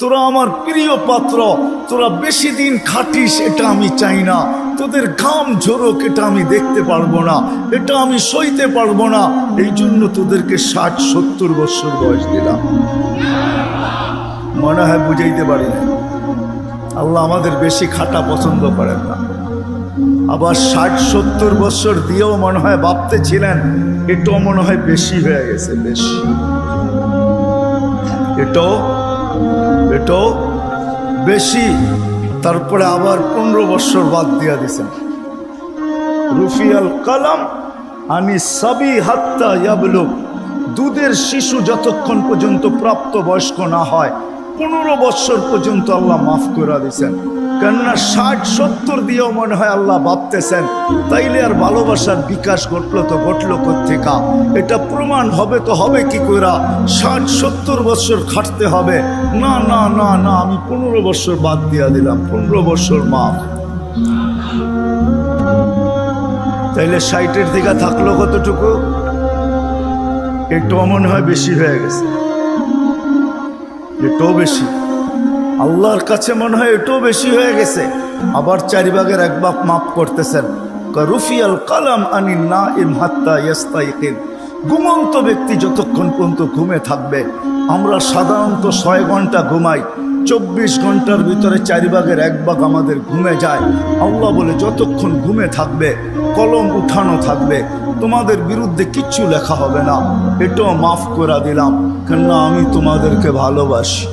তোরা আমার প্রিয় পাত্র, তোরা বেশি দিন খাটিস, এটা আমি চাই না। তোদের ঘাম ঝোরক, এটা আমি দেখতে পারব না, এটা আমি সইতে পারব না। এই জন্য তোদেরকে ষাট, সত্তর বছর বয়স দিলাম। মনে হয় বুঝাইতে পারি না আল্লাহ আমাদের বেশি খাটা পছন্দ করেন না। আবার ষাট, সত্তর বছর দিয়েও মনে হয় ভাবতে ছিলেন এটাও মনে হয় বেশি হয়ে গেছে, বেশি। এটাও এটাও বেশি, তারপরে আবার পনেরো বছর বাদ দিয়া দিছেন। রুফিয়াল কালাম আমি সাবি হাত্তা ইয়াবলুক দুধের শিশু যতক্ষণ পর্যন্ত প্রাপ্ত বয়স্ক না হয়, পনেরো বছর পর্যন্ত আল্লাহ মাফ করে দিছেন। কেননা ষাট, সত্তর দিয়েও মনে হয় আল্লাহ ভাবতেছেন, তাইলে আর ভালোবাসার বিকাশ ঘটলো তো ঘটলো কোথেকা এটা প্রমাণ হবে তো হবে কি কইরা, ষাট, সত্তর বছর খাটতে হবে। না না না না, আমি পনেরো বছর বাদ দিয়া দিলাম, পনেরো বছর মাফ। তাইলে ষাটের দিকে থাকল কতটুকু? এটাও মনে হয় বেশি হয়ে গেছে। এটাও বেশি। আল্লাহর কাছে মনে হয় এটাও বেশি হয়ে গেছে। আবার চারিবাগের এক বাপ মাফ করতেছেন। রুফিয়াল কালাম আনি না ইম হাত্তা ঘুমন্ত ব্যক্তি যতক্ষণ পর্যন্ত ঘুমে থাকবে, আমরা সাধারণত ছয় ঘণ্টা ঘুমাই। চব্বিশ ঘণ্টার ভিতরে চারি ভাগের এক ভাগ আমাদের ঘুমে যায়। আল্লাহ বলে, যতক্ষণ ঘুমে থাকবে, কলম উঠানো থাকবে, তোমাদের বিরুদ্ধে কিচ্ছু লেখা হবে না। এটাও মাফ করে দিলাম, কেননা আমি তোমাদেরকে ভালোবাসি।